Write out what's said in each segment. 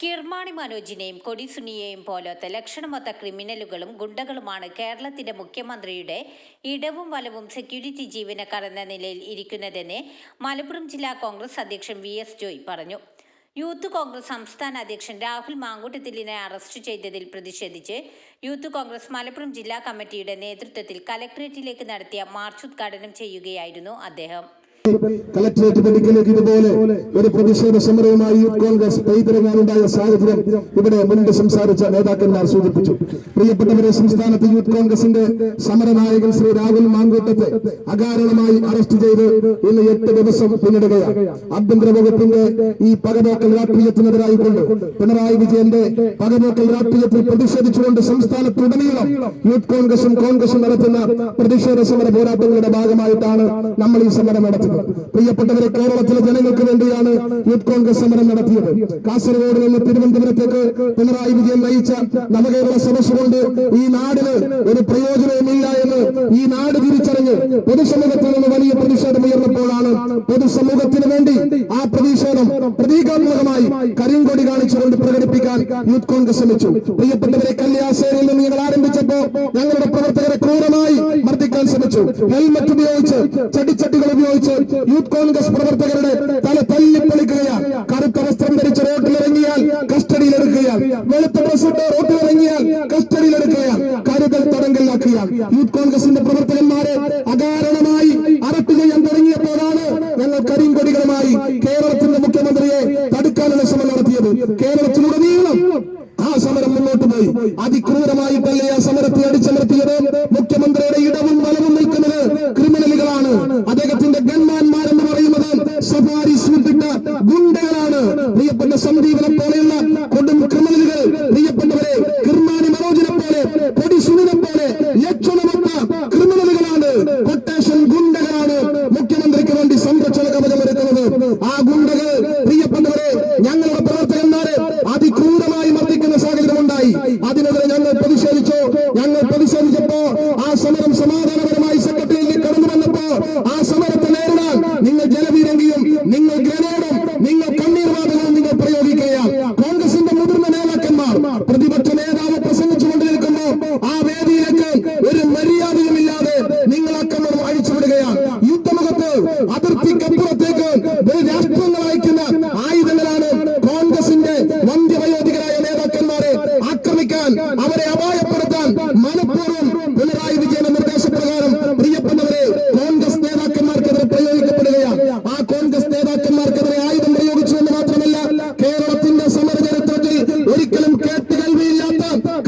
കിർമാണി മനോജിനെയും കൊടിസുനിയെയും പോലത്തെ ലക്ഷണമൊത്ത ക്രിമിനലുകളും ഗുണ്ടകളുമാണ് കേരളത്തിന്റെ മുഖ്യമന്ത്രിയുടെ ഇടവും വലവും സെക്യൂരിറ്റി ജീവനക്കാർ എന്ന നിലയിൽ ഇരിക്കുന്നതെന്ന് മലപ്പുറം ജില്ലാ കോൺഗ്രസ് അധ്യക്ഷൻ വി എസ് ജോയ് പറഞ്ഞു. യൂത്ത് കോൺഗ്രസ് സംസ്ഥാന അധ്യക്ഷൻ രാഹുൽ മാങ്കൂട്ടത്തിലിനെ അറസ്റ്റ് ചെയ്തതിൽ പ്രതിഷേധിച്ച് യൂത്ത് കോൺഗ്രസ് മലപ്പുറം ജില്ലാ കമ്മിറ്റിയുടെ നേതൃത്വത്തിൽ കലക്ട്രേറ്റിലേക്ക് നടത്തിയ മാർച്ച് ഉദ്ഘാടനം ചെയ്യുകയായിരുന്നു അദ്ദേഹം. കലക്ടറേറ്റ് പടിക്കലേക്ക് ഇതുപോലെ ഒരു പ്രതിഷേധ സമരവുമായി യൂത്ത് കോൺഗ്രസ് പെയ്തിറങ്ങാനുണ്ടായ സാഹചര്യം ഇവിടെ മുൻപ് സംസാരിച്ച നേതാക്കന്മാർ സൂചിപ്പിച്ചു. പ്രിയപ്പെട്ടവരെ സംസ്ഥാനത്ത് യൂത്ത് കോൺഗ്രസിന്റെ സമരനായകൻ ശ്രീ രാഹുൽ മാങ്കൂട്ടത്തെ അകാരണമായി അറസ്റ്റ് ചെയ്ത് ഇന്ന് എട്ട് ദിവസം പിന്നിടുകയാണ്. ആഭ്യന്തര വകുപ്പിന്റെ ഈ പകപോക്കൽ രാഷ്ട്രീയത്തിനെതിരായിക്കൊണ്ട് പിണറായി വിജയന്റെ പകപോക്കൽ രാഷ്ട്രീയത്തിൽ പ്രതിഷേധിച്ചുകൊണ്ട് സംസ്ഥാനത്തുടനീളം യൂത്ത് കോൺഗ്രസും കോൺഗ്രസും നടത്തുന്ന പ്രതിഷേധ സമര പോരാട്ടങ്ങളുടെ ഭാഗമായിട്ടാണ് നമ്മൾ ഈ സമരം നടത്തുന്നത്. പ്രിയപ്പെട്ടവരെ കേരളത്തിലെ ജനങ്ങൾക്ക് വേണ്ടിയാണ് യൂത്ത് കോൺഗ്രസ് സമരം നടത്തിയത്. കാസർഗോഡ് നിന്ന് തിരുവനന്തപുരത്തേക്ക് പിണറായി വിജയൻ നയിച്ച നവകേരള സദസ് കൊണ്ട് ഈ നാടിന് ഒരു പ്രയോജനവുമില്ല എന്ന് ഈ നാട് തിരിച്ചറിഞ്ഞ് പൊതുസമൂഹത്തിൽ നിന്ന് വലിയ പ്രതിഷേധം ഉയർന്നപ്പോഴാണ് പൊതുസമൂഹത്തിന് വേണ്ടി ആ പ്രതിഷേധം കരിങ്കൊടി കാണിച്ചുകൊണ്ട് പ്രകടിപ്പിക്കാൻ യൂത്ത് കോൺഗ്രസ് ശ്രമിച്ചു. പ്രിയപ്പെട്ടവരെ കല്യാസേനയിൽ നിന്ന് ഞങ്ങൾ ആരംഭിച്ചപ്പോ ഞങ്ങളുടെ പ്രവർത്തകരെ ക്രൂരമായി മർദ്ദിക്കാൻ ശ്രമിച്ചു. ഹെൽമറ്റ് ഉപയോഗിച്ച് ചടിച്ചട്ടികൾ ഉപയോഗിച്ച് യൂത്ത് കോൺഗ്രസ് പ്രവർത്തകരുടെ തല തല്ലിപ്പൊളിക്കുകയാണ്. കറുത്ത വസ്ത്രം ധരിച്ച് റോട്ടിലിറങ്ങിയാൽ കസ്റ്റഡിയിലെടുക്കുകയാണ്. വെളുത്ത ഡ്രസ്സിട്ട് റോട്ടിലിറങ്ങിയാൽ കസ്റ്റഡിയിലെടുക്കുകയാണ്. കരുതൽ തടങ്കലിലാക്കുകയാണ്. യൂത്ത് കോൺഗ്രസിന്റെ പ്രവർത്തകന്മാരെ അകാരണമായി അറസ്റ്റ് ചെയ്യാൻ തുടങ്ങിയപ്പോഴാണ് ഞങ്ങൾ കരിങ്കൊടികളുമായി കേരളത്തിന്റെ മുഖ്യമന്ത്രിയെ തടുക്കാനുള്ള നടത്തിയത് കേരളത്തിലുടനീളം ആ സമരം മുന്നോട്ട് പോയി. അതിക്രൂരമായിട്ടല്ലേ ആ സമരത്തെ അടിച്ചമർത്തിയത്? മുഖ്യമന്ത്രിയുടെ ഇടവും വലവും നിൽക്കുന്നത് ക്രിമിനലുകളാണ്. അദ്ദേഹത്തിന്റെ ഗൺമാന്മാരെന്ന് പറയുന്നത് സഫാരി സൂട്ടിട്ട ഗുണ്ടകളാണ്. പ്രിയപ്പെട്ട സന്ദീപനെ പോലെയുള്ള കൊടും ക്രിമിനലുകൾ. പ്രിയപ്പെട്ടവരെ കിർമാനി മനോജിനെ പോലെ കൊടി സുനിനെ പോലെ ലക്ഷണമൊത്ത ക്രിമിനലുകളാണ്. കൊട്ടേഷൻ ഗുണ്ടകളാണ് മുഖ്യമന്ത്രിക്ക് വേണ്ടി സംരക്ഷണ കവചം ഒരുക്കുന്നത്. ആ ഗുണ്ടകൾ പ്രിയപ്പെട്ടവരെ ഞങ്ങളുടെ പ്രവർത്തകന്മാരെ അതിക്രൂരമായി മർദ്ദിക്കുന്ന സാഹചര്യം ഉണ്ടായി അതിനെതിരെ ഞങ്ങൾ പ്രതിഷേധിച്ചു ഞങ്ങൾ പ്രതിഷേധിച്ചപ്പോ ആ സമരം സമാധാനപരമായി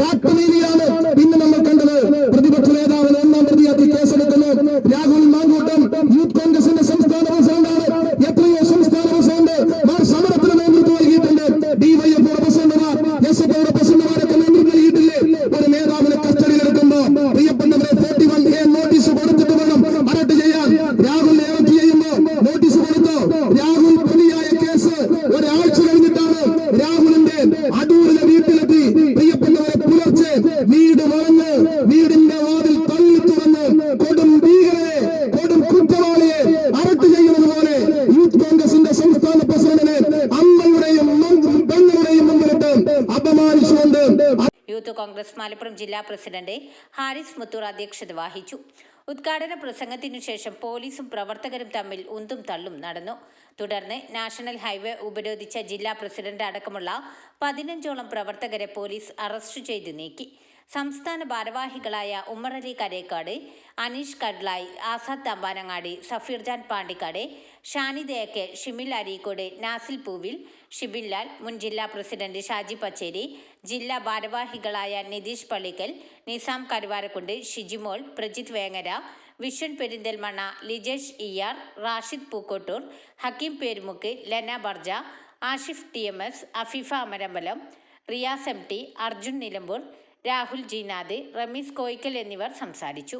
കാട്ടുനീതിയാണ് പിന്നെ നമ്മൾ കണ്ടത്. പ്രതിപക്ഷ നേതാവിന് ഒന്നാം പ്രതിയാക്കി കേസെടുക്കുന്നു. രാഹുൽ മാങ്കൂട്ടം യൂത്ത് കോൺഗ്രസിന്റെ സംസ്ഥാന പ്രസിഡന്റാണ്. എത്രയോ സംസ്ഥാന പ്രസിഡന്റ് മാർ സമരത്തിന് നേതൃത്വം നൽകിയിട്ടുണ്ട്. ഡിവൈഎഫ്ഒയുടെ പ്രസിഡന്റുമാർ എസ് എഫ്ഒയുടെ പ്രസിഡന്റുമാരൊക്കെ നേതൃത്വം നൽകിയിട്ടില്ലേ? ഒരു നേതാവിനെ കസ്റ്റഡിയിലെടുക്കുമ്പോ പ്രിയപ്പെട്ടവരെ ഫോർട്ടി വൺ എ നോട്ടീസ് കൊടുത്തിട്ട് വേണം അറസ്റ്റ് ചെയ്യാൻ. രാഹുൽ അറസ്റ്റ് ചെയ്യുമ്പോ നോട്ടീസ് കൊടുത്തു? രാഹുൽ പ്രതിയായ കേസ് ഒരാഴ്ച കഴിഞ്ഞിട്ടാണ് രാഹുലിന്റെ അടൂരിലെ യൂത്ത് കോൺഗ്രസ് മലപ്പുറം ജില്ലാ പ്രസിഡന്റ് ഹാരിസ് മുത്തൂർ അധ്യക്ഷത വഹിച്ചു. ഉദ്ഘാടന പ്രസംഗത്തിനു ശേഷം പോലീസും പ്രവർത്തകരും തമ്മിൽ ഉന്തും തള്ളും നടന്നു. തുടർന്ന് നാഷണൽ ഹൈവേ ഉപരോധിച്ച ജില്ലാ പ്രസിഡന്റ് അടക്കമുള്ള പതിനഞ്ചോളം പ്രവർത്തകരെ പോലീസ് അറസ്റ്റ് ചെയ്ത് നീക്കി. സംസ്ഥാന ഭാരവാഹികളായ ഉമ്മറലി കരേക്കാട് അനീഷ് കഡ്ലായ് ആസാദ് തമ്പാനങ്ങാടി സഫീർജാൻ പാണ്ടിക്കാട് ഷാനിദ് എ ഷിമിൽ അരീക്കോട് നാസിൽ പൂവിൽ ഷിബിൻലാൽ മുൻ ജില്ലാ പ്രസിഡന്റ് ഷാജി പച്ചേരി ജില്ലാ ഭാരവാഹികളായ Nitish Pallikkal Nizam Karuvarakundu Shijimol Prajith Vengara vision Perinthalmanna Lijesh ear Rashid Pookkottur Hakkim Perumukku Lana Barja Ashif T M S Afeefa Amarambalam Riyas M T Arjun Nilambur Rahul Jeenad Ramees Koyikkal എന്നിവർ സംസാരിച്ചു.